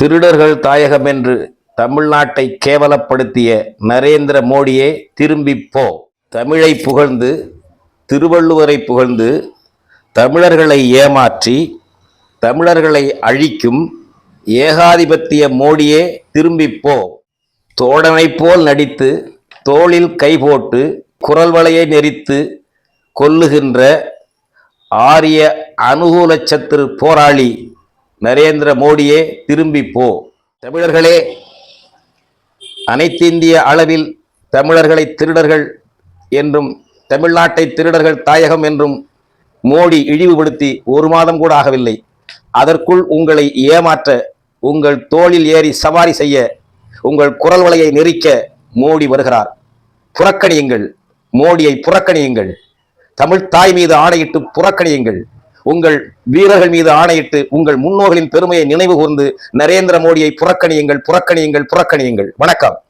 திருடர்கள் தாயகம் என்று தமிழ்நாட்டை கேவலப்படுத்திய நரேந்திர மோடியே திரும்பிப்போ தமிழை புகழ்ந்து திருவள்ளுவரை புகழ்ந்து தமிழர்களை ஏமாற்றி தமிழர்களை அழிக்கும் ஏகாதிபத்திய மோடியே திரும்பிப்போ போ. போல் நடித்து தோளில் கை போட்டு குரல் வளையை நெரித்து கொல்லுகின்ற ஆரிய அனுகூல சத்துரு போராளி நரேந்திர மோடியே திரும்பி போ. தமிழர்களே அனைத்திந்திய அளவில் தமிழர்களை திருடர்கள் என்றும் தமிழ்நாட்டை திருடர்கள் தாயகம் என்றும் மோடி இழிவுபடுத்தி ஒரு மாதம் கூட ஆகவில்லை. அதற்குள் உங்களை ஏமாற்ற உங்கள் தோளில் ஏறி சவாரி செய்ய உங்கள் குரல் வலையை நெரிக்க மோடி வருகிறார். புறக்கணியுங்கள். மோடியை புறக்கணியுங்கள். தமிழ் தாய் மீது ஆணையிட்டு புறக்கணியுங்கள். உங்கள் வீரர்கள் மீது ஆணையிட்டு உங்கள் முன்னோர்களின் பெருமையை நினைவு கூர்ந்து நரேந்திர மோடியை புறக்கணியுங்கள் புறக்கணியுங்கள் புறக்கணியுங்கள். வணக்கம்.